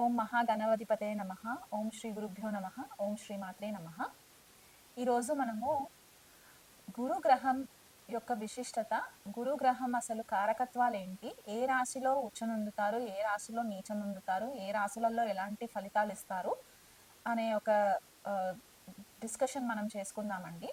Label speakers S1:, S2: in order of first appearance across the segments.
S1: ఓం మహాగణవధిపతే నమ. ఓం శ్రీ గురుభ్యో నమ. ఓం శ్రీ మాత్రే నమ. ఈరోజు మనము గురుగ్రహం యొక్క విశిష్టత గురుగ్రహం అసలు కారకత్వాలు ఏంటి ఏ రాశిలో ఉచ్చనుందుతారు ఏ రాశిలో నీచనుందుతారు ఏ రాశులలో ఎలాంటి ఫలితాలు ఇస్తారు అనే ఒక డిస్కషన్ మనం చేసుకుందామండి.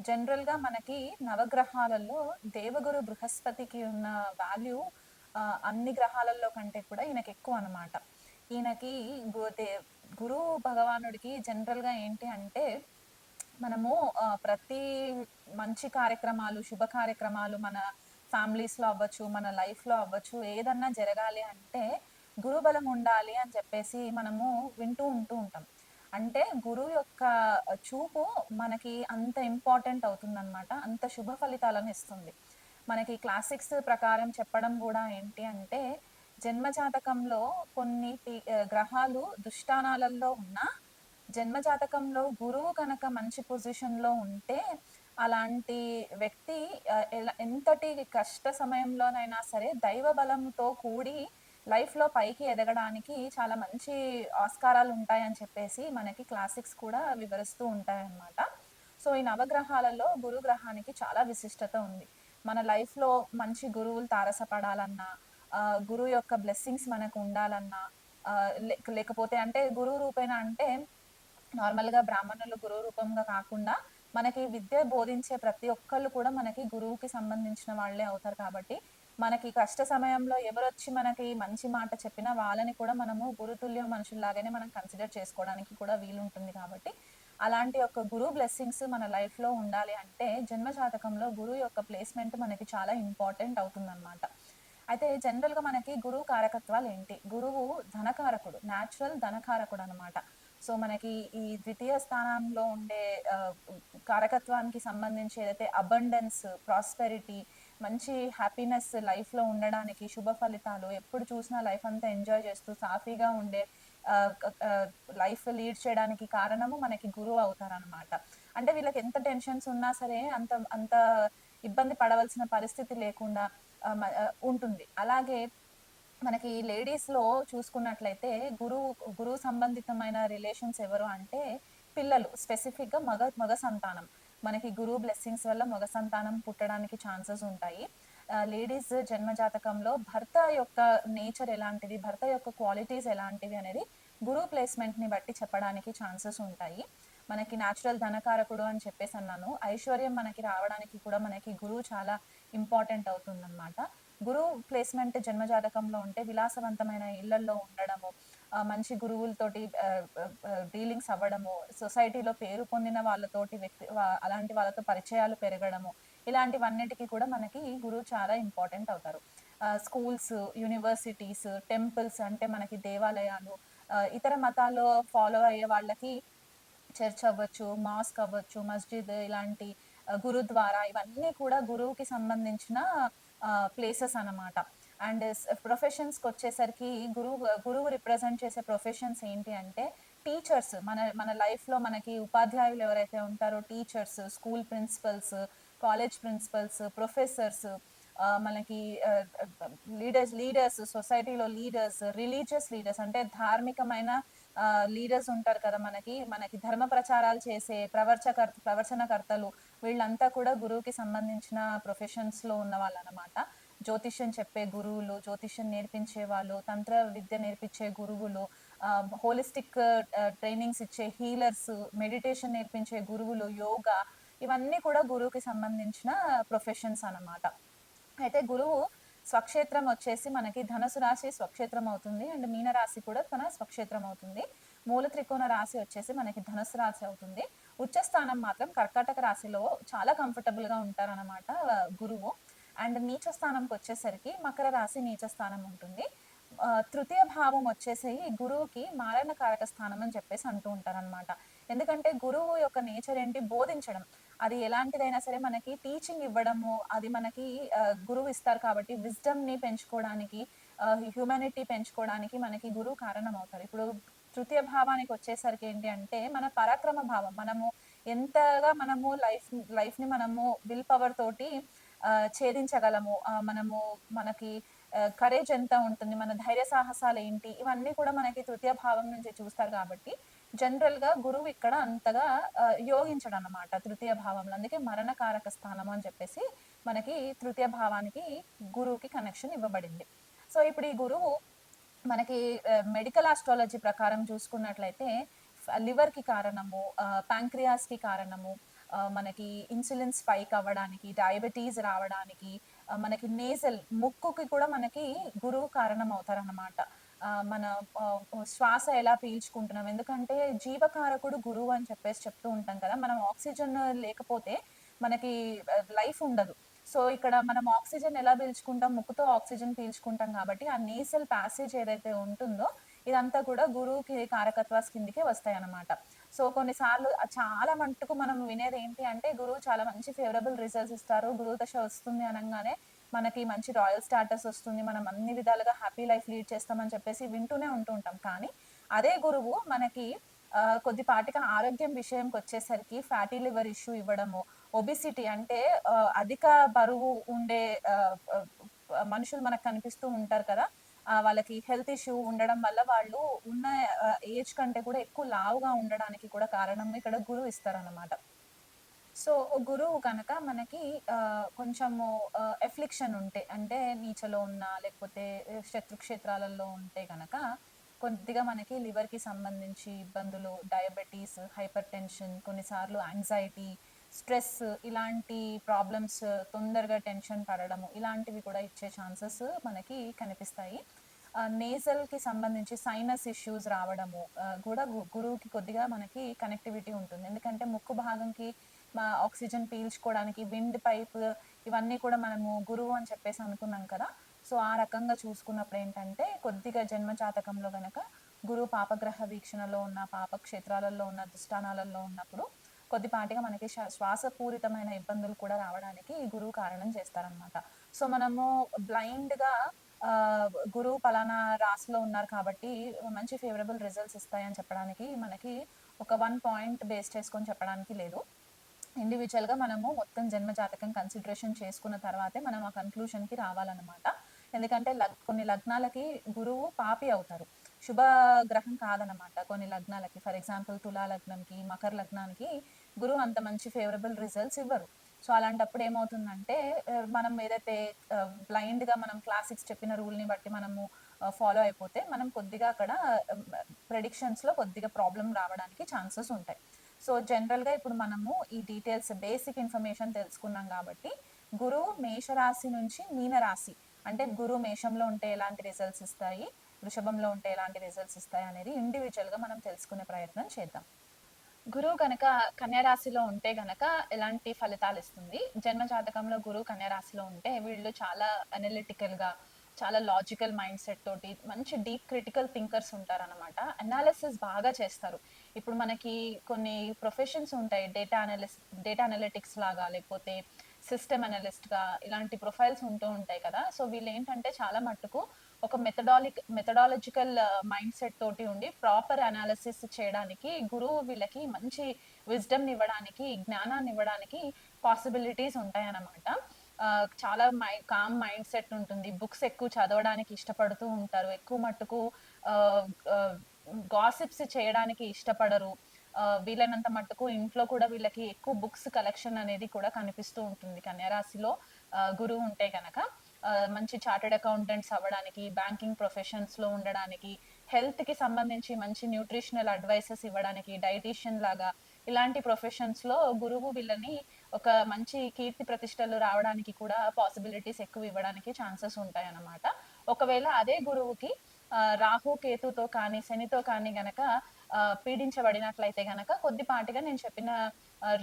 S1: జనరల్గా మనకి నవగ్రహాలలో దేవగురు బృహస్పతికి ఉన్న వాల్యూ అన్ని గ్రహాలలో కంటే కూడా ఈయనకు ఎక్కువ అనమాట ఈయనకి గురు భగవానుడికి జనరల్గా ఏంటి అంటే మనము ప్రతి మంచి కార్యక్రమాలు శుభ కార్యక్రమాలు మన ఫ్యామిలీస్లో అవ్వచ్చు మన లైఫ్లో అవ్వచ్చు ఏదన్నా జరగాలి అంటే గురుబలం ఉండాలి అని చెప్పేసి మనము వింటూ ఉంటూ ఉంటాం. అంటే గురువు యొక్క చూపు మనకి అంత ఇంపార్టెంట్ అవుతుందన్నమాట అంత శుభ ఫలితాలను ఇస్తుంది. మనకి క్లాసిక్స్ ప్రకారం చెప్పడం కూడా ఏంటి అంటే జన్మజాతకంలో కొన్ని గ్రహాలు దుష్టానాలలో ఉన్నా జన్మజాతకంలో గురువు కనుక మంచి పొజిషన్లో ఉంటే అలాంటి వ్యక్తి ఎంతటి కష్ట సమయంలోనైనా సరే దైవ బలంతో కూడి లైఫ్లో పైకి ఎదగడానికి చాలా మంచి ఆస్కారాలు ఉంటాయని చెప్పేసి మనకి క్లాసిక్స్ కూడా వివరిస్తూ ఉంటాయన్నమాట. సో ఈ నవగ్రహాలలో గురుగ్రహానికి చాలా విశిష్టత ఉంది. మన లైఫ్లో మంచి గురువులు తారసపడాలన్నా గురువు యొక్క బ్లెస్సింగ్స్ మనకు ఉండాలన్నా లేకపోతే అంటే గురువు రూపేణ అంటే నార్మల్గా బ్రాహ్మణులు గురువు రూపంగా కాకుండా మనకి విద్య బోధించే ప్రతి ఒక్కళ్ళు కూడా మనకి గురువుకి సంబంధించిన వాళ్ళే అవుతారు కాబట్టి మనకి కష్ట సమయంలో ఎవరొచ్చి మనకి మంచి మాట చెప్పినా వాళ్ళని కూడా మనము గురుతుల్య మనుషుల్లాగానే మనం కన్సిడర్ చేసుకోవడానికి కూడా వీలుంటుంది కాబట్టి అలాంటి ఒక గురువు బ్లెస్సింగ్స్ మన లైఫ్లో ఉండాలి అంటే జన్మ జాతకంలో గురువు యొక్క ప్లేస్మెంట్ మనకి చాలా ఇంపార్టెంట్ అవుతుందన్నమాట. అయితే జనరల్గా మనకి గురువు కారకత్వాలు ఏంటి? గురువు ధనకారకుడు న్యాచురల్ ధనకారకుడు అనమాట సో మనకి ఈ ద్వితీయ స్థానంలో ఉండే కారకత్వానికి సంబంధించి ఏదైతే అబండెన్స్ ప్రాస్పెరిటీ మంచి హ్యాపీనెస్ లైఫ్లో ఉండడానికి శుభ ఫలితాలు ఎప్పుడు చూసినా లైఫ్ అంతా ఎంజాయ్ చేస్తూ సాఫీగా ఉండే లైఫ్ లీడ్ చేయడానికి కారణము మనకి గురువు అవుతారనమాట అంటే వీళ్ళకి ఎంత టెన్షన్స్ ఉన్నా సరే అంత అంత ఇబ్బంది పడవలసిన పరిస్థితి లేకుండా ఉంటుంది. అలాగే మనకి లేడీస్లో చూసుకున్నట్లయితే గురువు గురువు సంబంధితమైన రిలేషన్స్ ఎవరు అంటే పిల్లలు స్పెసిఫిక్గా మగ మగ సంతానం. మనకి గురువు బ్లెస్సింగ్స్ వల్ల మగ సంతానం పుట్టడానికి ఛాన్సెస్ ఉంటాయి. లేడీస్ జన్మజాతకంలో భర్త యొక్క నేచర్ ఎలాంటిది భర్త యొక్క క్వాలిటీస్ ఎలాంటివి అనేది గురువు ప్లేస్మెంట్ని బట్టి చెప్పడానికి ఛాన్సెస్ ఉంటాయి. మనకి న్యాచురల్ ధనకారకుడు అని చెప్పేసి అన్నాను. ఐశ్వర్యం మనకి రావడానికి కూడా మనకి గురువు చాలా ఇంపార్టెంట్ అవుతుందన్నమాట. గురువు ప్లేస్మెంట్ జన్మజాతకంలో ఉంటే విలాసవంతమైన ఇళ్ళలో ఉండడము మంచి గురువులతోటి డీలింగ్స్ అవ్వడము సొసైటీలో పేరు పొందిన వాళ్ళతోటి వ్యక్తి అలాంటి వాళ్ళతో పరిచయాలు పెరగడము ఇలాంటివన్నిటికీ కూడా మనకి గురువు చాలా ఇంపార్టెంట్ అవుతారు. స్కూల్స్ యూనివర్సిటీస్ టెంపుల్స్ అంటే మనకి దేవాలయాలు ఇతర మతాల్లో ఫాలో అయ్యే వాళ్ళకి చర్చ్ అవ్వచ్చు మాస్క్ అవ్వచ్చు మస్జిద్ ఇలాంటి గురుద్వారా ఇవన్నీ కూడా గురువుకి సంబంధించిన ప్లేసెస్ అనమాట అండ్ ప్రొఫెషన్స్కి వచ్చేసరికి గురువు గురువు రిప్రజెంట్ చేసే ప్రొఫెషన్స్ ఏంటి అంటే టీచర్స్ మన మన లైఫ్లో మనకి ఉపాధ్యాయులు ఎవరైతే ఉంటారో teachers school principals college principals professors మనకి లీడర్స్ లీడర్స్ సొసైటీలో లీడర్స్ రిలీజియస్ లీడర్స్ అంటే ధార్మికమైన లీడర్స్ ఉంటారు కదా మనకి. మనకి ధర్మ ప్రచారాలు చేసే ప్రవర్చకర్త ప్రవచనకర్తలు వీళ్ళంతా కూడా గురువుకి సంబంధించిన ప్రొఫెషన్స్లో ఉన్న వాళ్ళు అనమాట జ్యోతిష్యం చెప్పే గురువులు జ్యోతిష్యం నేర్పించే వాళ్ళు తంత్ర విద్య నేర్పించే గురువులు హోలిస్టిక్ ట్రైనింగ్స్ ఇచ్చే హీలర్స్ మెడిటేషన్ నేర్పించే గురువులు యోగా ఇవన్నీ కూడా గురువుకి సంబంధించిన ప్రొఫెషన్స్ అనమాట అయితే గురువు స్వక్షేత్రం వచ్చేసి మనకి ధనుసు రాశి స్వక్షేత్రం అవుతుంది. అండ్ మీన రాశి కూడా తన స్వక్షేత్రం అవుతుంది. మూల త్రికోణ రాశి వచ్చేసి మనకి ధనుసు రాశి అవుతుంది. ఉచ్చస్థానం మాత్రం కర్కాటక రాశిలో చాలా కంఫర్టబుల్గా ఉంటారనమాట గురువు. అండ్ నీచ స్థానంకి వచ్చేసరికి మకర రాశి నీచ స్థానం ఉంటుంది. తృతీయ భావం వచ్చేసి గురువుకి మారణకారక స్థానం అని చెప్పేసి అంటూ ఉంటారనమాట ఎందుకంటే గురువు యొక్క నేచర్ ఏంటి? బోధించడం. అది ఎలాంటిదైనా సరే మనకి టీచింగ్ ఇవ్వడము అది మనకి గురువు ఇస్తారు కాబట్టి విజ్డమ్ని పెంచుకోవడానికి హ్యూమానిటీ పెంచుకోవడానికి మనకి గురువు కారణం అవుతారు ఇప్పుడు తృతీయ భావానికి వచ్చేసరికి ఏంటి అంటే మన పరాక్రమ భావం. మనము ఎంతగా మనము లైఫ్ లైఫ్ని మనము విల్ పవర్ తోటి ఛేదించగలము మనము మనకి కరేజ్ ఎంత ఉంటుంది మన ధైర్య సాహసాలు ఏంటి ఇవన్నీ కూడా మనకి తృతీయ భావం నుంచి చూస్తారు కాబట్టి జనరల్గా గురువు ఇక్కడ అంతగా యోగించడం అనమాట తృతీయ భావంలో. అందుకే మరణకారక స్థానం అని చెప్పేసి మనకి తృతీయ భావానికి గురువుకి కనెక్షన్ ఇవ్వబడింది. సో ఇప్పుడు ఈ గురువు మనకి మెడికల్ ఆస్ట్రాలజీ ప్రకారం చూసుకున్నట్లయితే లివర్కి కారణము ప్యాంక్రియాస్కి కారణము మనకి ఇన్సులిన్ స్పైక్ అవ్వడానికి డయాబెటీస్ రావడానికి మనకి నేజల్ ముక్కుకి కూడా మనకి గురువు కారణం అవుతారనమాట మన శ్వాస ఎలా పీల్చుకుంటున్నాం? ఎందుకంటే జీవకారకుడు గురువు అని చెప్పేసి చెప్తూ ఉంటాం కదా మనం ఆక్సిజన్ లేకపోతే మనకి లైఫ్ ఉండదు. సో ఇక్కడ మనం ఆక్సిజన్ ఎలా పీల్చుకుంటాం? ముక్కుతో ఆక్సిజన్ పీల్చుకుంటాం కాబట్టి ఆ నేసల్ ప్యాసేజ్ ఏదైతే ఉంటుందో ఇదంతా కూడా గురువుకి కారకత్వాస్ కిందికే వస్తాయి అన్నమాట సో కొన్నిసార్లు చాలా మట్టుకు మనం వినేది ఏంటి అంటే గురువు చాలా మంచి ఫేవరబుల్ రిజల్ట్స్ ఇస్తారు గురువు దశ వస్తుంది అనగానే మనకి మంచి రాయల్ స్టాటస్ వస్తుంది మనం అన్ని విధాలుగా హ్యాపీ లైఫ్ లీడ్ చేస్తామని చెప్పేసి వింటూనే ఉంటూ ఉంటాం కానీ అదే గురువు మనకి కొద్దిపాటిగా ఆరోగ్యం విషయంకి వచ్చేసరికి ఫ్యాటీ లివర్ ఇష్యూ ఇవ్వడము ఒబిసిటీ అంటే అధిక బరువు ఉండే మనుషులు మనకు కనిపిస్తూ ఉంటారు కదా వాళ్ళకి హెల్త్ ఇష్యూ ఉండడం వల్ల వాళ్ళు ఉన్న ఏజ్ కంటే కూడా ఎక్కువ లావుగా ఉండడానికి కూడా కారణం ఇక్కడ గురువు ఇస్తారన్నమాట. సో గురువు కనుక మనకి కొంచెము ఎఫ్లిక్షన్ ఉంటే అంటే నీచలో ఉన్న లేకపోతే శత్రుక్షేత్రాలలో ఉంటే కనుక కొద్దిగా మనకి లివర్కి సంబంధించి ఇబ్బందులు డయాబెటీస్ హైపర్ టెన్షన్ కొన్నిసార్లు యాంగ్జైటీ స్ట్రెస్ ఇలాంటి ప్రాబ్లమ్స్ తొందరగా టెన్షన్ పడడము ఇలాంటివి కూడా ఇచ్చే ఛాన్సెస్ మనకి కనిపిస్తాయి. నేజల్కి సంబంధించి సైనస్ ఇష్యూస్ రావడము కూడా గు- గురువుకి కొద్దిగా మనకి కనెక్టివిటీ ఉంటుంది. ఎందుకంటే ముక్కు భాగంకి మా ఆక్సిజన్ పీల్చుకోవడానికి విండ్ పైప్ ఇవన్నీ కూడా మనము గురువు అని చెప్పేసి అనుకున్నాం కదా. సో ఆ రకంగా చూసుకున్నప్పుడు ఏంటంటే కొద్దిగా జన్మ జాతకంలో గనక గురువు పాపగ్రహ వీక్షణలో ఉన్న పాప క్షేత్రాలలో ఉన్న దుష్టానాలలో ఉన్నప్పుడు కొద్దిపాటిగా మనకి శ్వా- శ్వాసపూరితమైన ఇబ్బందులు కూడా రావడానికి ఈ గురువు కారణం చేస్తారనమాట సో మనము బ్లైండ్గా గురువు పలానా రాశిలో ఉన్నారు కాబట్టి మంచి ఫేవరబుల్ రిజల్ట్స్ ఇస్తాయని చెప్పడానికి మనకి ఒక వన్ పాయింట్ బేస్ చేసుకొని చెప్పడానికి లేదు. ఇండివిజువల్గా మనము మొత్తం జన్మ జాతకం కన్సిడరేషన్ చేసుకున్న తర్వాతే మనం ఆ కన్క్లూషన్కి రావాలన్నమాట. ఎందుకంటే లగ్- కొన్ని లగ్నాలకి గురువు పాపి అవుతారు. శుభ గ్రహం కాదనమాట కొన్ని లగ్నాలకి. ఫర్ ఎగ్జాంపుల్ తులా లగ్నంకి మకర లగ్నానికి గురువు అంత మంచి ఫేవరబుల్ రిజల్ట్స్ ఇవ్వరు. సో అలాంటప్పుడు ఏమవుతుందంటే మనం ఏదైతే బ్లైండ్గా మనం క్లాసిక్స్ చెప్పిన రూల్ని బట్టి మనము ఫాలో అయిపోతే మనం కొద్దిగా అక్కడ ప్రెడిక్షన్స్లో కొద్దిగా ప్రాబ్లం రావడానికి ఛాన్సెస్ ఉంటాయి. సో జనరల్గా ఇప్పుడు మనము ఈ డీటెయిల్స్ బేసిక్ ఇన్ఫర్మేషన్ తెలుసుకున్నాం కాబట్టి గురువు మేషరాశి నుంచి మీనరాశి అంటే గురు మేషంలో ఉంటే ఎలాంటి రిజల్ట్స్ ఇస్తాయి వృషభంలో ఉంటే ఎలాంటి రిజల్ట్స్ ఇస్తాయి అనేది ఇండివిజువల్గా మనం తెలుసుకునే ప్రయత్నం చేద్దాం. గురువు కనుక కన్యారాశిలో ఉంటే గనక ఎలాంటి ఫలితాలు ఇస్తుంది? జన్మ జాతకంలో గురువు కన్యారాశిలో ఉంటే వీళ్ళు చాలా అనలిటికల్గా చాలా లాజికల్ మైండ్ సెట్ తోటి మంచి డీప్ క్రిటికల్ థింకర్స్ ఉంటారనమాట అనాలిసిస్ బాగా చేస్తారు. ఇప్పుడు మనకి కొన్ని ప్రొఫెషన్స్ ఉంటాయి. డేటా అనలిస్ డేటా అనలిటిక్స్ లాగా లేకపోతే సిస్టమ్ అనలిస్ట్గా ఇలాంటి ప్రొఫైల్స్ ఉంటూ ఉంటాయి కదా. సో వీళ్ళు ఏంటంటే చాలా మట్టుకు ఒక మెథడాలిక్ మెథడాలజికల్ మైండ్ సెట్ తోటి ఉండి ప్రాపర్ అనాలిసిస్ చేయడానికి గురువు వీళ్ళకి మంచి విజ్డమ్ ఇవ్వడానికి జ్ఞానాన్ని ఇవ్వడానికి పాసిబిలిటీస్ ఉంటాయన్నమాట. అనమాట చాలా మై కామ్ మైండ్ సెట్ ఉంటుంది. బుక్స్ ఎక్కువ చదవడానికి ఇష్టపడుతూ ఉంటారు. ఎక్కువ మట్టుకు గాసిప్స్ చేయడానికి ఇష్టపడరు. వీలైనంత మట్టుకు ఇంట్లో కూడా వీళ్ళకి ఎక్కువ బుక్స్ కలెక్షన్ అనేది కూడా కనిపిస్తూ ఉంటుంది. కన్యారాశిలో గురువు ఉంటే కనుక మంచి చార్టెడ్ అకౌంటెంట్స్ అవ్వడానికి బ్యాంకింగ్ ప్రొఫెషన్స్లో ఉండడానికి హెల్త్కి సంబంధించి మంచి న్యూట్రిషనల్ అడ్వైసెస్ ఇవ్వడానికి డైటీషియన్ లాగా ఇలాంటి ప్రొఫెషన్స్లో గురువు వీళ్ళని ఒక మంచి కీర్తి ప్రతిష్టలు రావడానికి కూడా పాసిబిలిటీస్ ఎక్కువ ఇవ్వడానికి ఛాన్సెస్ ఉంటాయి అన్నమాట ఒకవేళ అదే గురువుకి రాహు కేతుతో కానీ శనితో కానీ గనక పీడించబడినట్లయితే గనక కొద్దిపాటిగా నేను చెప్పిన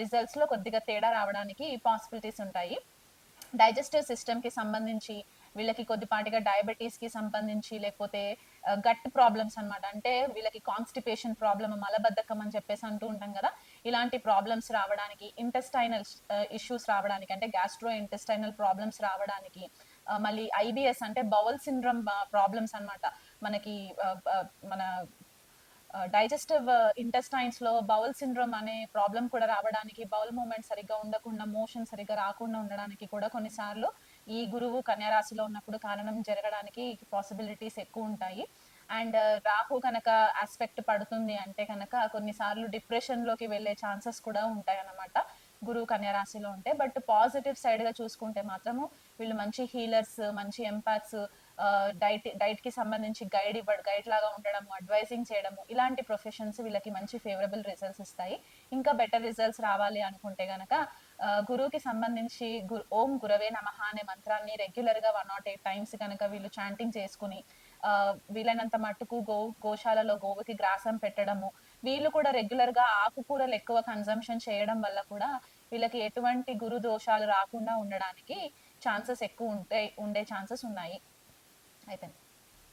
S1: రిజల్ట్స్లో కొద్దిగా తేడా రావడానికి పాసిబిలిటీస్ ఉంటాయి. డైజెస్టివ్ సిస్టమ్కి సంబంధించి వీళ్ళకి కొద్దిపాటిగా డయాబెటీస్కి సంబంధించి లేకపోతే గట్ ప్రాబ్లమ్స్ అన్నమాట. అంటే వీళ్ళకి కాన్స్టిపేషన్ ప్రాబ్లమ్ మలబద్ధకం అని చెప్పేసి అంటూ ఉంటాం కదా ఇలాంటి ప్రాబ్లమ్స్ రావడానికి ఇంటెస్టైనల్ ఇష్యూస్ uh, రావడానికి అంటే గ్యాస్ట్రో ఇంటెస్టైనల్ ప్రాబ్లమ్స్ రావడానికి uh, మళ్ళీ ఐబిఎస్ అంటే బౌల్ సిండ్రమ్ ప్రాబ్లమ్స్ అన్నమాట. మనకి uh, మన డైజెస్టివ్ ఇంటెస్టైన్స్లో బౌల్ సిండ్రోమ్ అనే ప్రాబ్లం కూడా రావడానికి బౌల్ మూమెంట్ సరిగ్గా ఉండకుండా మోషన్ సరిగ్గా రాకుండా ఉండడానికి కూడా కొన్నిసార్లు ఈ గురువు కన్యారాశిలో ఉన్నప్పుడు కారణం జరగడానికి పాసిబిలిటీస్ ఎక్కువ ఉంటాయి. అండ్ రాహు కనుక ఆస్పెక్ట్ పడుతుంది అంటే కనుక కొన్నిసార్లు డిప్రెషన్లోకి వెళ్ళే ఛాన్సెస్ కూడా ఉంటాయి అన్నమాట గురువు కన్యా రాశిలో ఉంటే. బట్ పాజిటివ్ సైడ్గా చూసుకుంటే మాత్రము వీళ్ళు మంచి హీలర్స్ మంచి ఎంపాత్స్ డైట్ డైట్కి సంబంధించి గైడ్ ఇవ్వడం గైడ్ లాగా ఉండడము అడ్వైజింగ్ చేయడము ఇలాంటి ప్రొఫెషన్స్ వీళ్ళకి మంచి ఫేవరబుల్ రిజల్ట్స్ ఇస్తాయి. ఇంకా బెటర్ రిజల్ట్స్ రావాలి అనుకుంటే గనక గురువుకి సంబంధించి గురు ఓం గురవే నమహ అనే మంత్రాన్ని రెగ్యులర్గా వన్ నాట్ ఎయిట్ టైమ్స్ కనుక వీళ్ళు చాంటింగ్ చేసుకుని వీలైనంత మట్టుకు గో గోశాలలో గోవుకి గ్రాసం పెట్టడము. వీళ్ళు కూడా రెగ్యులర్గా ఆకుకూరలు ఎక్కువ కన్సంప్షన్ చేయడం వల్ల కూడా వీళ్ళకి ఎటువంటి గురు దోషాలు రాకుండా ఉండడానికి ఛాన్సెస్ ఎక్కువ ఉంటాయి ఉండే ఛాన్సెస్ ఉన్నాయి. అయిపోయింది.